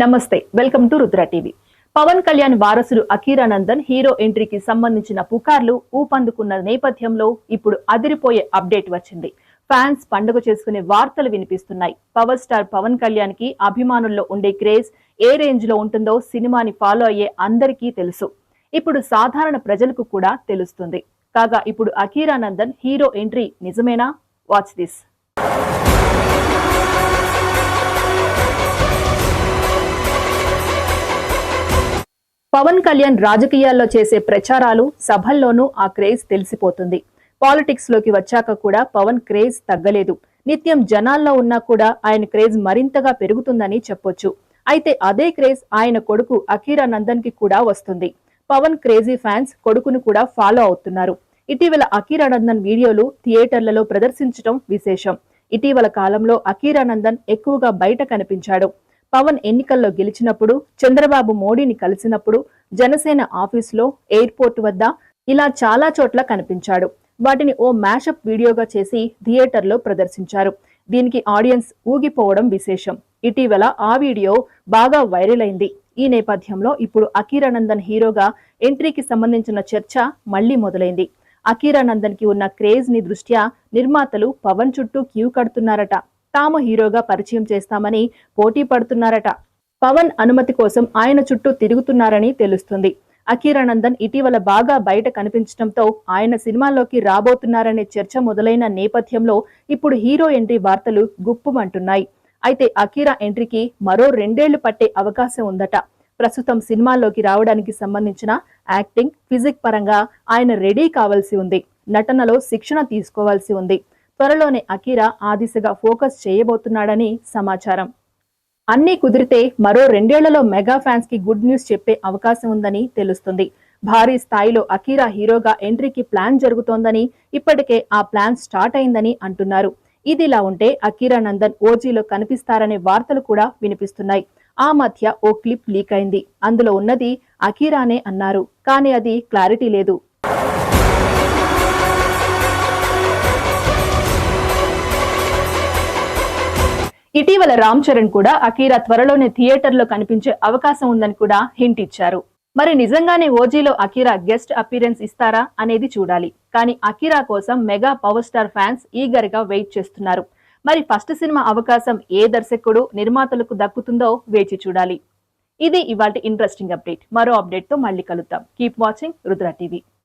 నమస్తే welcome to Rudra TV. Pawan Kalyan వారసుడు Akiranandan hero ఎంట్రీకి సంబంధించిన పుకార్లు ఊపందుకున్న నేపథ్యంలో ఇప్పుడు అదిరిపోయే అప్డేట్ వచ్చింది. ఫ్యాన్స్ పండుగ చేసుకునే వార్తలు వినిపిస్తున్నాయి. పవర్ స్టార్ పవన్ కళ్యాణ్కి అభిమానుల్లో ఉండే క్రేజ్ ఏ రేంజ్లో ఉంటుందో సినిమాని ఫాలో అయ్యే అందరికీ తెలుసు. ఇప్పుడు సాధారణ ప్రజలకు కూడా తెలుస్తుంది. కాగా ఇప్పుడు అకీరానందన్ హీరో ఎంట్రీ నిజమేనా? వాచ్ దిస్ పవన్ కళ్యాణ్ రాజకీయాల్లో చేసే ప్రచారాలు సభల్లోనూ ఆ క్రేజ్ తెలిసిపోతుంది. పాలిటిక్స్లోకి వచ్చాక కూడా పవన్ క్రేజ్ తగ్గలేదు. నిత్యం జనాల్లో ఉన్నా కూడా ఆయన క్రేజ్ మరింతగా పెరుగుతుందని చెప్పొచ్చు. అయితే అదే క్రేజ్ ఆయన కొడుకు అకీరానందన్కి కూడా వస్తుంది. పవన్ క్రేజీ ఫ్యాన్స్ కొడుకును కూడా ఫాలో అవుతున్నారు. ఇటీవల అఖీరానందన్ వీడియోలు థియేటర్లలో ప్రదర్శించడం విశేషం. ఇటీవల కాలంలో అకీరానందన్ ఎక్కువగా బయట కనిపించాడు. పవన్ ఎన్నికల్లో గెలిచినప్పుడు చంద్రబాబు మోడీని కలిసినప్పుడు జనసేన ఆఫీసులో ఎయిర్పోర్ట్ వద్ద ఇలా చాలా చోట్ల కనిపించాడు. వాటిని ఓ మ్యాషప్ వీడియోగా చేసి థియేటర్లో ప్రదర్శించారు. దీనికి ఆడియన్స్ ఊగిపోవడం విశేషం. ఇటీవల ఆ వీడియో బాగా వైరల్ అయింది. ఈ నేపథ్యంలో ఇప్పుడు అకీరానందన్ హీరోగా ఎంట్రీకి సంబంధించిన చర్చ మళ్ళీ మొదలైంది. అకీరానందన్కి ఉన్న క్రేజ్ని దృష్ట్యా నిర్మాతలు పవన్ చుట్టూ క్యూ కడుతున్నారట. తాము హీరోగా పరిచయం చేస్తామని పోటీ పడుతున్నారట. పవన్ అనుమతి కోసం ఆయన చుట్టూ తిరుగుతున్నారని తెలుస్తుంది. అఖీరానందన్ ఇటీవల బాగా బయట కనిపించడంతో ఆయన సినిమాల్లోకి రాబోతున్నారనే చర్చ మొదలైన నేపథ్యంలో ఇప్పుడు హీరో ఎంట్రీ వార్తలు గుప్పుమంటున్నాయి. అయితే అఖీరా ఎంట్రీకి మరో రెండేళ్ళు పట్టే అవకాశం ఉందట. ప్రస్తుతం సినిమాల్లోకి రావడానికి సంబంధించిన యాక్టింగ్ ఫిజిక్ పరంగా ఆయన రెడీ కావాల్సి ఉంది. నటనలో శిక్షణ తీసుకోవాల్సి ఉంది. త్వరలోనే అకీరా ఆ దిశగా ఫోకస్ చేయబోతున్నాడని సమాచారం. అన్నీ కుదిరితే మరో రెండేళ్ళలో మెగా ఫ్యాన్స్కి గుడ్ న్యూస్ చెప్పే అవకాశం ఉందని తెలుస్తుంది. భారీ స్థాయిలో అకీరా హీరోగా ఎంట్రీకి ప్లాన్ జరుగుతోందని ఇప్పటికే ఆ ప్లాన్ స్టార్ట్ అయిందని అంటున్నారు. ఇదిలా ఉంటే అకీరా నందన్ ఓజీలో కనిపిస్తారనే వార్తలు కూడా వినిపిస్తున్నాయి. ఆ మధ్య ఓ క్లిప్ లీక్ అయింది. అందులో ఉన్నది అకీరానే అన్నారు. కానీ అది క్లారిటీ లేదు. ఇటీవల రామ్ చరణ్ కూడా అకీరా త్వరలోనే థియేటర్లో కనిపించే అవకాశం ఉందని కూడా హింట్ ఇచ్చారు. మరి నిజంగానే ఓజీలో అకీరా గెస్ట్ అపీరెన్స్ ఇస్తారా అనేది చూడాలి. కానీ అకీరా కోసం మెగా పవర్ స్టార్ ఫ్యాన్స్ ఈగర్గా వెయిట్ చేస్తున్నారు. మరి ఫస్ట్ సినిమా అవకాశం ఏ దర్శకుడు నిర్మాతలకు దక్కుతుందో వేచి చూడాలి. ఇది ఇవాళ ఇంట్రెస్టింగ్ అప్డేట్. మరో అప్డేట్తో మళ్ళీ కలుద్దాం. Keep watching Rudra TV.